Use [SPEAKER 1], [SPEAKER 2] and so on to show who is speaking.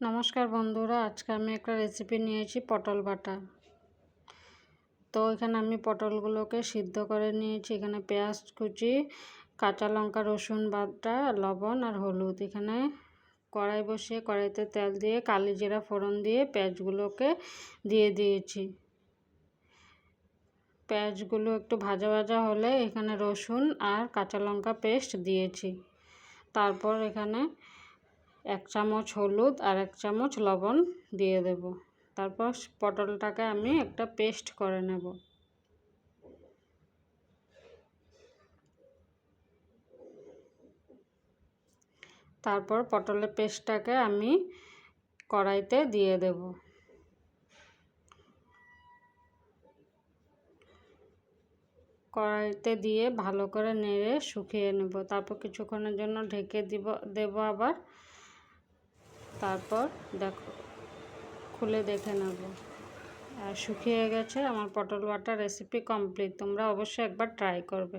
[SPEAKER 1] নমস্কার বন্ধুরা, আজকে আমি একটা রেসিপি নিয়েছি, পটল বাটা। তো এখানে আমি পটলগুলোকে সিদ্ধ করে নিয়েছি। এখানে পেঁয়াজ কুচি, কাঁচা লঙ্কা, রসুন বাটা, লবণ আর হলুদ। এখানে কড়াই বসিয়ে কড়াইতে তেল দিয়ে কালি জিরা ফোড়ন দিয়ে পেঁয়াজগুলোকে দিয়ে দিয়েছি। পেঁয়াজগুলো একটু ভাজা ভাজা হলে এখানে রসুন আর কাঁচা লঙ্কা পেস্ট দিয়েছি। তারপর এখানে এক চামচ হলুদ আর এক চামচ লবণ দিয়ে দেব। তারপর পটলটাকে আমি একটা পেস্ট করে নেব। তারপর পটলের পেস্টটাকে আমি কড়াইতে দিয়ে দেব। কড়াইতে দিয়ে ভালো করে নেড়ে শুকিয়ে নেব। তারপর কিছুক্ষণের জন্য ঢেকে দিব, দেব আবার। তারপর দেখো, খুলে দেখে নেব। আর শুকিয়ে গেছে, আমার পটল বাটা রেসিপি কমপ্লিট তোমরা অবশ্যই একবার ট্রাই করবে।